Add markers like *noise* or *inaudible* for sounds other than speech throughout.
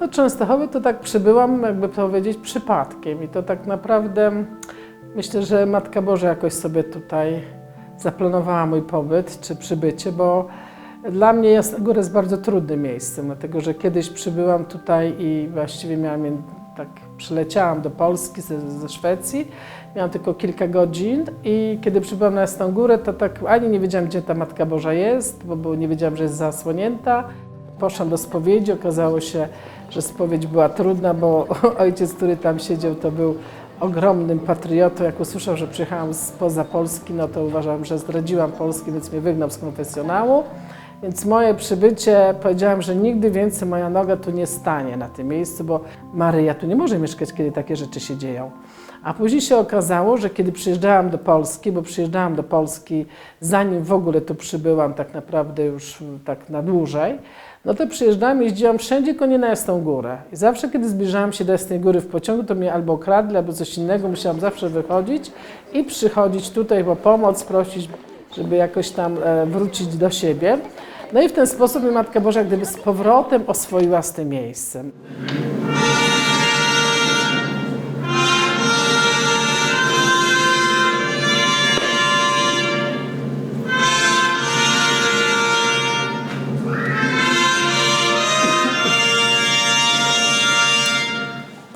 do Częstochowy to tak przybyłam, jakby powiedzieć, przypadkiem. I to tak naprawdę myślę, że Matka Boża jakoś sobie tutaj zaplanowała mój pobyt czy przybycie, bo dla mnie Jasna Góra jest bardzo trudnym miejscem, dlatego że kiedyś przybyłam tutaj i właściwie miałam, tak przyleciałam do Polski ze, ze Szwecji, miałam tylko kilka godzin i kiedy przybyłam na Jasną Górę, to tak ani nie wiedziałam, gdzie ta Matka Boża jest, bo, bo nie wiedziałam, że jest zasłonięta. Poszłam do spowiedzi, okazało się, że spowiedź była trudna, bo *laughs* ojciec, który tam siedział, to był ogromnym patriotą. Jak usłyszał, że przyjechałam spoza Polski, no to uważam, że zdradziłam Polskę, więc mnie wygnał z konfesjonału. Więc moje przybycie, powiedziałam, że nigdy więcej moja noga tu nie stanie na tym miejscu, bo Maryja tu nie może mieszkać, kiedy takie rzeczy się dzieją. A później się okazało, że kiedy przyjeżdżałam do Polski, bo przyjeżdżałam do Polski zanim w ogóle tu przybyłam tak naprawdę już mm, tak na dłużej, no to przyjeżdżałam, jeździłam wszędzie, tylko nie na Jasną Górę. I zawsze, kiedy zbliżałam się do Jasnej Góry w pociągu, to mnie albo okradli, albo coś innego, musiałam zawsze wychodzić i przychodzić tutaj po pomoc, prosić, żeby jakoś tam e, wrócić do siebie. No i w ten sposób Matka Boża gdyby z powrotem oswoiła z tym miejscem.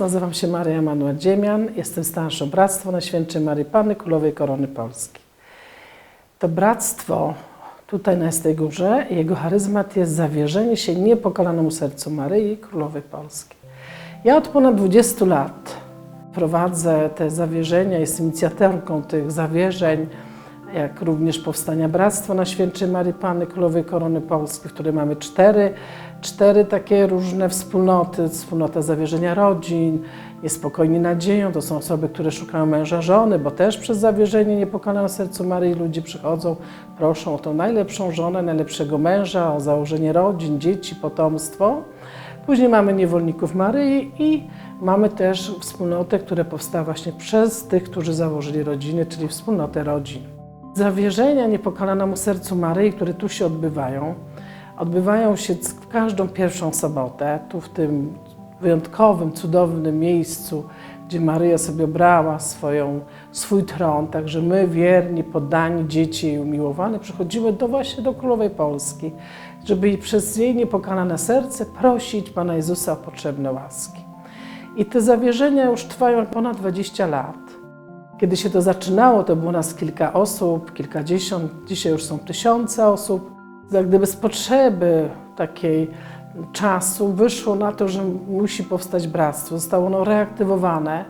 Nazywam się Maria Emanuel Dziemian, jestem starszą bractwo na Świętej Marii Panny Królowej Korony Polski. To bractwo tutaj na Jasnej Górze, jego charyzmat jest zawierzenie się niepokalanemu sercu Maryi Królowej Polski. Ja od ponad 20 lat prowadzę te zawierzenia, jestem inicjatorką tych zawierzeń, jak również powstania Bractwa na Świętej Marii Panny Królowej Korony Polskiej, w której mamy cztery, cztery takie różne wspólnoty. Wspólnota zawierzenia rodzin, niespokojni nadzieją, to są osoby, które szukają męża, żony, bo też przez zawierzenie niepokalane sercu Maryi ludzie przychodzą, proszą o tą najlepszą żonę, najlepszego męża, o założenie rodzin, dzieci, potomstwo. Później mamy niewolników Maryi i mamy też wspólnotę, która powstała właśnie przez tych, którzy założyli rodziny, czyli wspólnotę rodzin. Zawierzenia niepokalanemu sercu Maryi, które tu się odbywają, odbywają się w każdą pierwszą sobotę, tu w tym wyjątkowym, cudownym miejscu, gdzie Maryja sobie brała swoją, swój tron. Także my, wierni, poddani, dzieci jej umiłowane, przychodzimy do właśnie do Królowej Polski, żeby przez jej niepokalane serce prosić Pana Jezusa o potrzebne łaski. I te zawierzenia już trwają ponad 20 lat. Kiedy się to zaczynało, to było nas kilka osób, kilkadziesiąt, dzisiaj już są tysiące osób. Jak gdyby z potrzeby takiej czasu wyszło na to, że musi powstać bractwo. Zostało ono reaktywowane.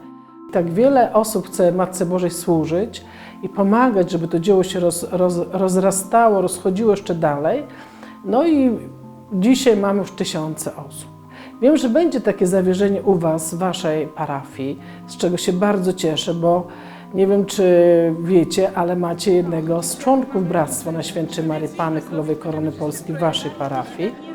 Tak wiele osób chce Matce Bożej służyć i pomagać, żeby to dzieło się roz, roz, rozrastało, rozchodziło jeszcze dalej. No i dzisiaj mamy już tysiące osób. Wiem, że będzie takie zawierzenie u Was, w Waszej parafii, z czego się bardzo cieszę, bo nie wiem, czy wiecie, ale macie jednego z członków Bractwa na Świętej Marii Panny Królowej Korony Polski w Waszej parafii.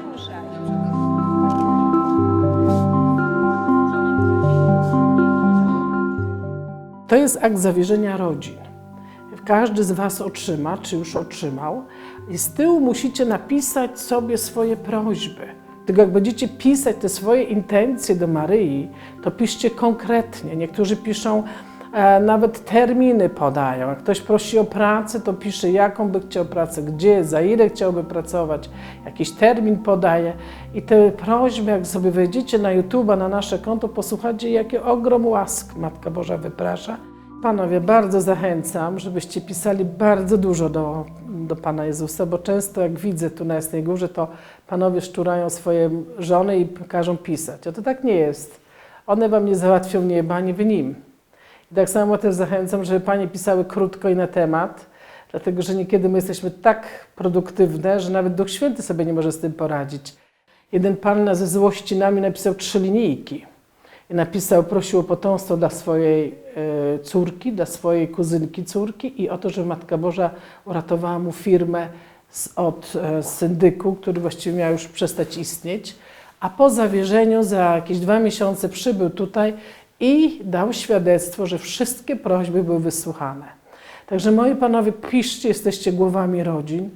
To jest akt zawierzenia rodzin. Każdy z Was otrzyma, czy już otrzymał, i z tyłu musicie napisać sobie swoje prośby. Tylko jak będziecie pisać te swoje intencje do Maryi, to piszcie konkretnie. Niektórzy piszą, nawet terminy podają. Jak ktoś prosi o pracę, to pisze, jaką by chciał pracę, gdzie, za ile chciałby pracować, jakiś termin podaje. I te prośby, jak sobie wejdziecie na YouTube, na nasze konto, posłuchajcie, jakie ogrom łask Matka Boża wyprasza. Panowie, bardzo zachęcam, żebyście pisali bardzo dużo do, do Pana Jezusa, bo często jak widzę tu na Jasnej Górze, to panowie szczurają swoje żony i każą pisać. A to tak nie jest. One wam nie załatwią nieba, ani wy nim. I tak samo też zachęcam, żeby panie pisały krótko i na temat, dlatego że niekiedy my jesteśmy tak produktywne, że nawet Duch Święty sobie nie może z tym poradzić. Jeden pan ze złości nami napisał trzy linijki i napisał, prosił o potomstwo dla swojej e, córki, dla swojej kuzynki córki i o to, żeby Matka Boża uratowała mu firmę z, od e, syndyku, który właściwie miał już przestać istnieć. A po zawierzeniu za jakieś dwa miesiące przybył tutaj i dał świadectwo, że wszystkie prośby były wysłuchane. Także moi panowie, piszcie, jesteście głowami rodzin.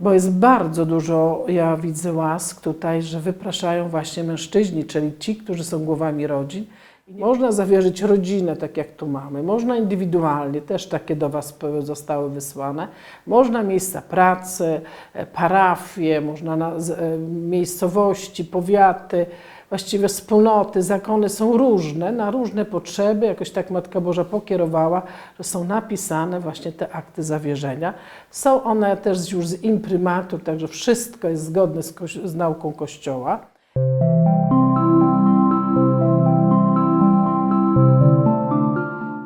bo jest bardzo dużo, ja widzę łask tutaj, że wypraszają właśnie mężczyźni, czyli ci, którzy są głowami rodzin. Można zawierzyć rodzinę, tak jak tu mamy, można indywidualnie, też takie do Was zostały wysłane. Można miejsca pracy, e, parafie, można e, miejscowości, powiaty, właściwie wspólnoty, zakony są różne, na różne potrzeby. Jakoś tak Matka Boża pokierowała, że są napisane właśnie te akty zawierzenia. Są one też już z imprymatu, także wszystko jest zgodne z, z nauką Kościoła.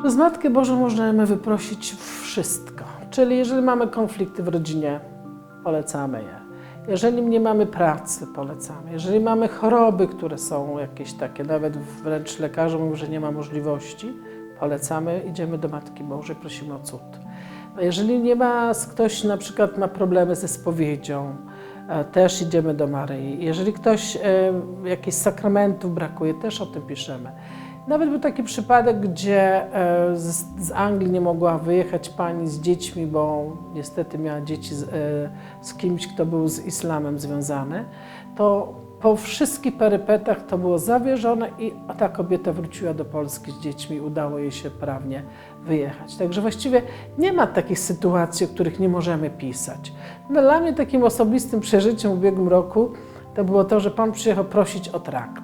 Przez Matkę Bożą możemy wyprosić wszystko. Czyli jeżeli mamy konflikty w rodzinie, polecamy je. Jeżeli nie mamy pracy, polecamy. Jeżeli mamy choroby, które są jakieś takie, nawet wręcz lekarze mówią, że nie ma możliwości, polecamy, idziemy do Matki Bożej, prosimy o cud. Jeżeli nie ma, ktoś na przykład ma problemy ze spowiedzią, e, też idziemy do Maryi. Jeżeli ktoś e, jakichś sakramentów brakuje, też o tym piszemy. Nawet był taki przypadek, gdzie e, z, Anglii nie mogła wyjechać pani z dziećmi, bo niestety miała dzieci z, e, z kimś, kto był z islamem związany. To po wszystkich perypetach to było zawierzone i ta kobieta wróciła do Polski z dziećmi, udało jej się prawnie wyjechać. Także właściwie nie ma takich sytuacji, o których nie możemy pisać. Dla mnie takim osobistym przeżyciem w ubiegłym roku to było to, że Pan przyjechał prosić o traktor.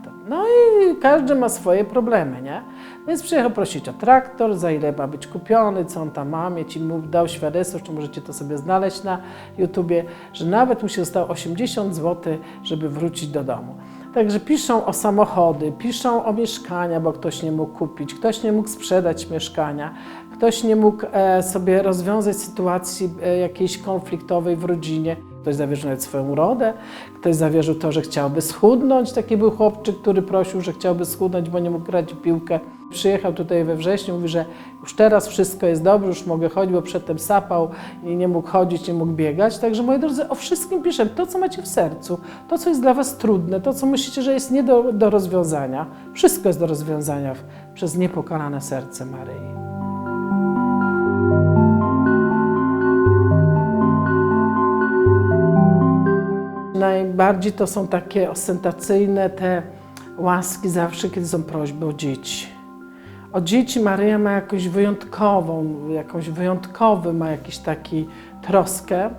Każdy ma swoje problemy, nie? Więc przyjechał prosić o traktor, za ile ma być kupiony, co on tam ma mieć i mu dał świadectwo, czy możecie to sobie znaleźć na YouTubie, że nawet mu się zostało 80 zł, żeby wrócić do domu. Także piszą o samochody, piszą o mieszkania, bo ktoś nie mógł kupić, ktoś nie mógł sprzedać mieszkania, ktoś nie mógł e, sobie rozwiązać sytuacji e, jakiejś konfliktowej w rodzinie. Ktoś zawierzył nawet swoją urodę, ktoś zawierzył to, że chciałby schudnąć. Taki był chłopczyk, który prosił, że chciałby schudnąć, bo nie mógł grać piłkę. Przyjechał tutaj we wrześniu, mówi, że już teraz wszystko jest dobrze, już mogę chodzić, bo przedtem sapał i nie mógł chodzić, nie mógł biegać. Także moi drodzy, o wszystkim piszę. To, co macie w sercu, to, co jest dla Was trudne, to, co myślicie, że jest nie do, do rozwiązania. Wszystko jest do rozwiązania przez niepokalane serce Maryi. Najbardziej to są takie ostentacyjne te łaski zawsze, kiedy są prośby o dzieci. O dzieci Maryja ma jakąś wyjątkową, jakąś wyjątkowy ma jakiś taki troskę,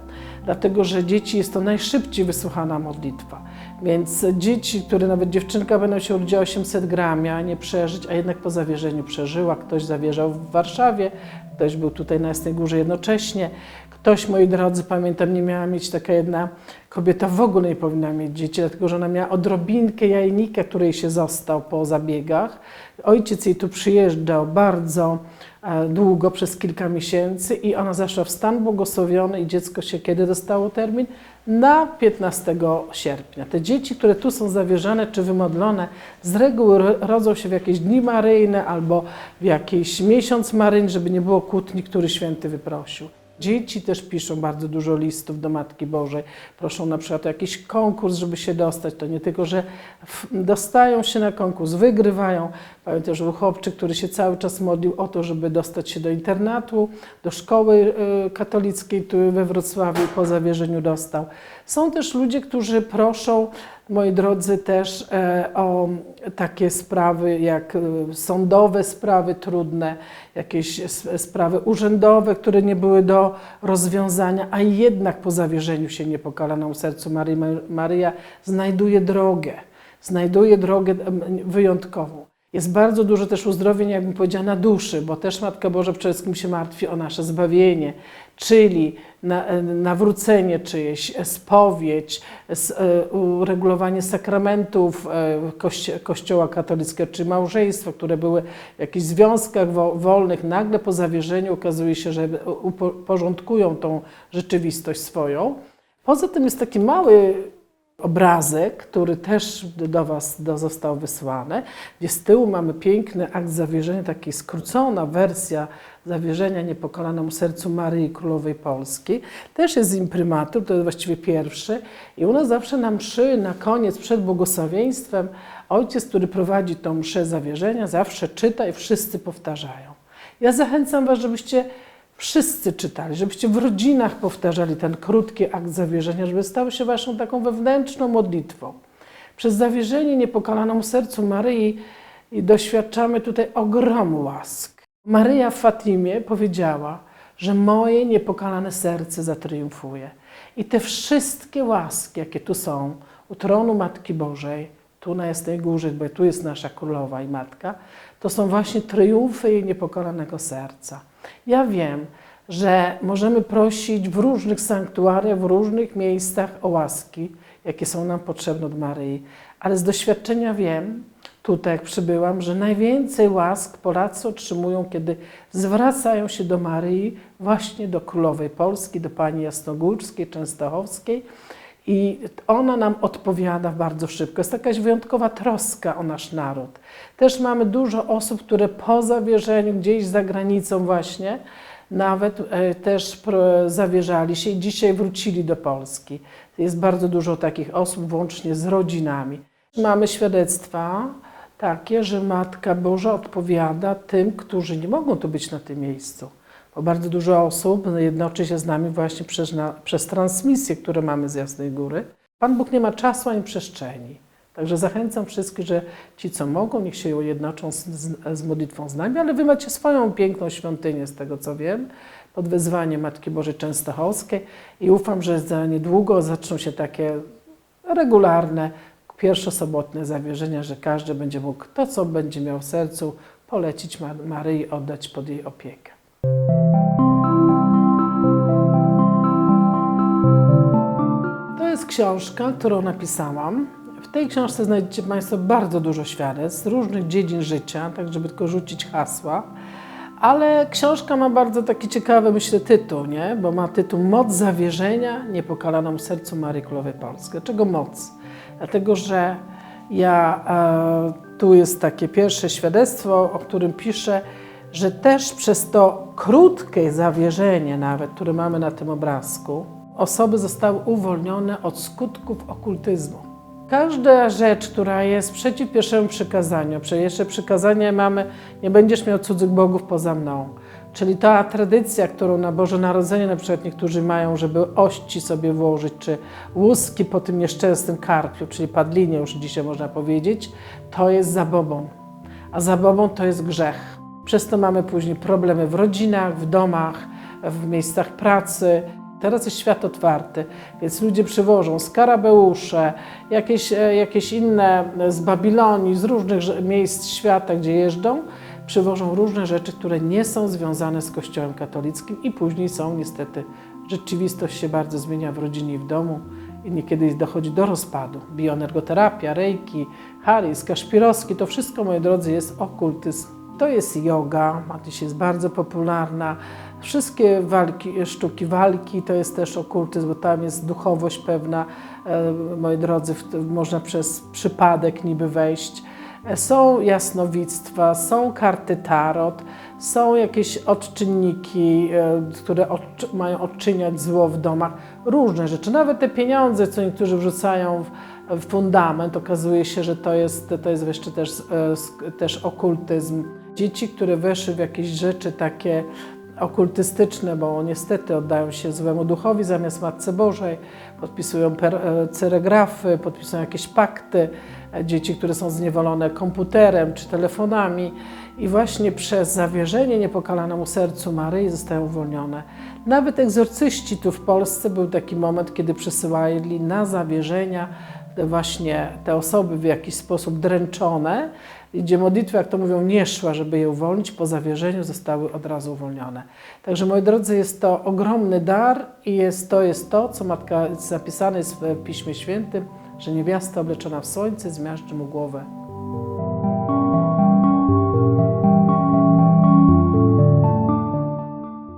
dlatego że dzieci jest to najszybciej wysłuchana modlitwa. Więc dzieci, które nawet dziewczynka będą się urodziła 800 gram, miała nie przeżyć, a jednak po zawierzeniu przeżyła. Ktoś zawierzał w Warszawie, ktoś był tutaj na Jasnej Górze jednocześnie. Ktoś, moi drodzy, pamiętam, nie miała mieć taka jedna kobieta w ogóle nie powinna mieć dzieci, dlatego że ona miała odrobinkę jajnika, której się został po zabiegach. Ojciec jej tu przyjeżdżał bardzo e, długo, przez kilka miesięcy i ona zaszła w stan błogosławiony i dziecko się kiedy dostało termin? Na 15 sierpnia. Te dzieci, które tu są zawierzone czy wymodlone, z reguły ro- rodzą się w jakieś dni maryjne albo w jakiś miesiąc maryjny, żeby nie było kłótni, który święty wyprosił. Dzieci też piszą bardzo dużo listów do Matki Bożej. Proszą na przykład o jakiś konkurs, żeby się dostać. To nie tylko, że dostają się na konkurs, wygrywają. Pamiętam, że był chłopczyk, który się cały czas modlił o to, żeby dostać się do internatu, do szkoły y, katolickiej tu we Wrocławiu po zawierzeniu dostał. Są też ludzie, którzy proszą, moi drodzy, też e, o takie sprawy jak e, sądowe sprawy trudne, jakieś sprawy urzędowe, które nie były do rozwiązania, a jednak po zawierzeniu się niepokalaną sercu Maryi, Maryja znajduje drogę, znajduje drogę wyjątkową. Jest bardzo dużo też uzdrowień, jakbym powiedziała, na duszy, bo też Matka Boża przede wszystkim się martwi o nasze zbawienie, czyli na, nawrócenie czyjeś, spowiedź, s- e, uregulowanie sakramentów e, kości- Kościoła katolickiego, czy małżeństwa, które były w jakichś związkach wo- wolnych, nagle po zawierzeniu okazuje się, że upo- porządkują tą rzeczywistość swoją. Poza tym jest taki mały obrazek, który też do Was do, został wysłany, gdzie z tyłu mamy piękny akt zawierzenia, taka skrócona wersja zawierzenia niepokolanemu sercu Maryi Królowej Polski. Też jest z imprymatu, to jest właściwie pierwszy. I u nas zawsze na mszy, na koniec, przed błogosławieństwem, ojciec, który prowadzi tą mszę zawierzenia, zawsze czyta i wszyscy powtarzają. Ja zachęcam Was, żebyście wszyscy czytali, żebyście w rodzinach powtarzali ten krótki akt zawierzenia, żeby stał się waszą taką wewnętrzną modlitwą. Przez zawierzenie niepokalanemu sercu Maryi doświadczamy tutaj ogromu łask. Maryja w Fatimie powiedziała, że moje niepokalane serce zatriumfuje. I te wszystkie łaski, jakie tu są, u tronu Matki Bożej, tu na Jasnej Górze, bo tu jest nasza Królowa i Matka, to są właśnie triumfy jej niepokalanego serca. Ja wiem, że możemy prosić w różnych sanktuariach, w różnych miejscach o łaski, jakie są nam potrzebne od Maryi, ale z doświadczenia wiem, tutaj jak przybyłam, że najwięcej łask Polacy otrzymują, kiedy zwracają się do Maryi, właśnie do Królowej Polski, do Pani Jasnogórskiej, Częstochowskiej i ona nam odpowiada bardzo szybko. Jest jakaś wyjątkowa troska o nasz naród. Też mamy dużo osób, które po zawierzeniu gdzieś za granicą właśnie, nawet e, też zawierzali się i dzisiaj wrócili do Polski. Jest bardzo dużo takich osób, włącznie z rodzinami. Mamy świadectwa takie, że Matka Boża odpowiada tym, którzy nie mogą tu być na tym miejscu. Bo bardzo dużo osób jednoczy się z nami właśnie przez, na, przez transmisje, które mamy z Jasnej Góry. Pan Bóg nie ma czasu ani przestrzeni. Także zachęcam wszystkich, że ci, co mogą, niech się jednoczą z, z, modlitwą z nami, ale wy macie swoją piękną świątynię, z tego co wiem, pod wezwaniem Matki Bożej Częstochowskiej i ufam, że za niedługo zaczną się takie regularne, pierwszosobotne zawierzenia, że każdy będzie mógł to, co będzie miał w sercu, polecić Mar- Maryi, oddać pod jej opiekę. To jest książka, którą napisałam. W tej książce znajdziecie Państwo bardzo dużo świadectw z różnych dziedzin życia, tak żeby tylko rzucić hasła. Ale książka ma bardzo taki ciekawy, myślę, tytuł, nie? bo ma tytuł Moc zawierzenia niepokalaną sercu Maryi Królowej Polskiej. Dlaczego moc? Dlatego, że ja, e, tu jest takie pierwsze świadectwo, o którym piszę, że też przez to krótkie zawierzenie nawet, które mamy na tym obrazku, osoby zostały uwolnione od skutków okultyzmu. Każda rzecz, która jest przeciw pierwszemu przykazaniu, pierwsze przykazanie mamy, nie będziesz miał cudzych bogów poza mną. Czyli ta tradycja, którą na Boże Narodzenie na przykład niektórzy mają, żeby ości sobie włożyć, czy łuski po tym nieszczęsnym karpiu, czyli padlinie już dzisiaj można powiedzieć, to jest zabobą. A zabobą to jest grzech. Przez to mamy później problemy w rodzinach, w domach, w miejscach pracy. Teraz jest świat otwarty, więc ludzie przywożą skarabeusze, jakieś, e, jakieś inne z Babilonii, z różnych miejsc świata, gdzie jeżdżą, przywożą różne rzeczy, które nie są związane z Kościołem katolickim i później są niestety, rzeczywistość się bardzo zmienia w rodzinie i w domu i niekiedy dochodzi do rozpadu. Bioenergoterapia, rejki, haris, kaszpirowski, to wszystko, moi drodzy, jest okultyzm. To jest yoga, a dziś jest bardzo popularna. Wszystkie walki, sztuki walki to jest też okultyzm, bo tam jest duchowość pewna. E, Moi drodzy, można przez przypadek niby wejść. E, Są jasnowictwa, są karty tarot, są jakieś odczynniki, e, które odczy- mają odczyniać zło w domach. Różne rzeczy. Nawet te pieniądze, co niektórzy wrzucają w, w fundament, okazuje się, że to jest, to jest jeszcze też, też okultyzm. Dzieci, które weszły w jakieś rzeczy takie okultystyczne, bo niestety oddają się złemu duchowi zamiast Matce Bożej, podpisują e, ceregrafy, podpisują jakieś pakty, e, dzieci, które są zniewolone komputerem czy telefonami i właśnie przez zawierzenie niepokalanemu sercu Maryi zostają uwolnione. Nawet egzorcyści tu w Polsce był taki moment, kiedy przysyłali na zawierzenia właśnie te osoby w jakiś sposób dręczone, gdzie modlitwa, jak to mówią, nie szła, żeby je uwolnić, po zawierzeniu zostały od razu uwolnione. Także, moi drodzy, jest to ogromny dar i jest to, jest to co Matka zapisane jest w Piśmie Świętym, że niewiasta obleczona w słońce zmiażdży mu głowę.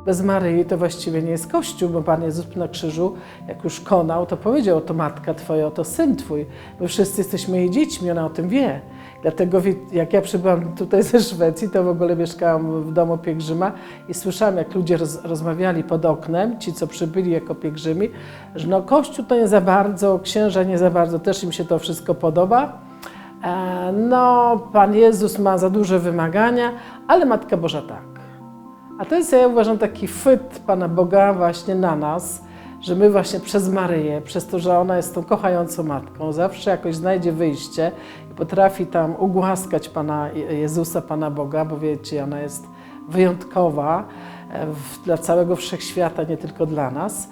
Bez Maryi to właściwie nie jest Kościół, bo Pan Jezus na krzyżu, jak już konał, to powiedział, oto matka Twoja, oto syn Twój. My wszyscy jesteśmy jej dziećmi, ona o tym wie. Dlatego jak ja przybyłam tutaj ze Szwecji, to w ogóle mieszkałam w domu pielgrzyma i słyszałam, jak ludzie roz, rozmawiali pod oknem, ci, co przybyli jako pielgrzymi, że no Kościół to nie za bardzo, księża nie za bardzo, też im się to wszystko podoba. E, No, Pan Jezus ma za duże wymagania, ale Matka Boża tak. A to jest, ja uważam, taki chwyt Pana Boga właśnie na nas, że my właśnie przez Maryję, przez to, że ona jest tą kochającą matką, zawsze jakoś znajdzie wyjście i potrafi tam ugłaskać Pana Jezusa, Pana Boga, bo wiecie, ona jest wyjątkowa e, dla całego wszechświata, nie tylko dla nas.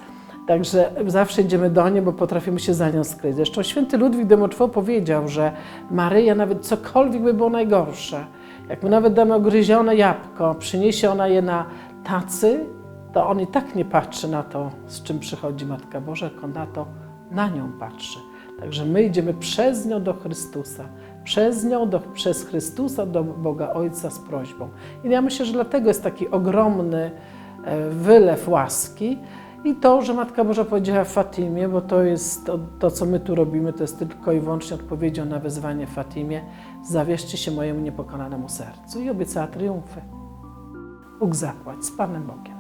Także zawsze idziemy do niej, bo potrafimy się za nią skryć. Zresztą święty Ludwik de Montfort powiedział, że Maryja nawet cokolwiek by było najgorsze, jak my nawet damy ogryzione jabłko, przyniesie ona je na tacy, to on i tak nie patrzy na to, z czym przychodzi Matka Boża, tylko na to, na nią patrzy. Także my idziemy przez nią do Chrystusa, przez nią, do, przez Chrystusa do Boga Ojca z prośbą. I ja myślę, że dlatego jest taki ogromny e, wylew łaski i to, że Matka Boża powiedziała Fatimie, bo to jest to, to, co my tu robimy, to jest tylko i wyłącznie odpowiedzią na wezwanie Fatimie, zawierzcie się mojemu niepokonanemu sercu i obiecała triumfy. Bóg zapłać z Panem Bogiem.